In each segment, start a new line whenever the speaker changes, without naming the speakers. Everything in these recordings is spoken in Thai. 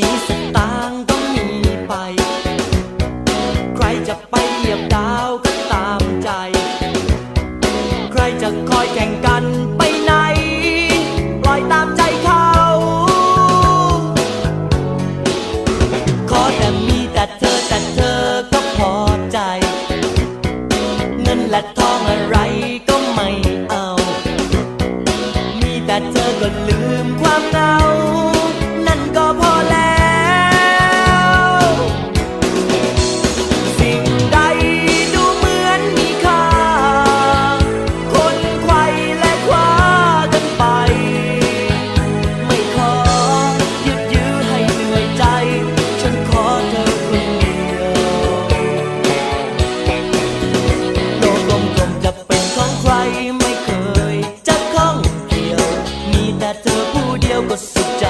มีสตางค์ต้องมีไป ใครจะไปเหยียบดา เดียวก็สุขใจ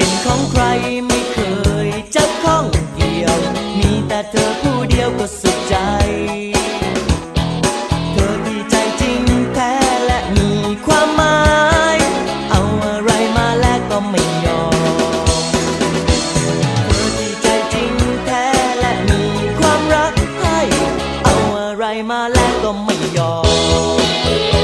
เป็นของใครไม่เคยจะข้องเกี่ยว มีแต่เธอผู้เดียวก็สุขใจ เธอที่ใจจริงแท้และมีความหมาย เอาอะไรมาแลกก็ไม่ยอม เธอที่ใจจริงแท้และมีความรักให้ เอาอะไรมาแลกก็ไม่ยอม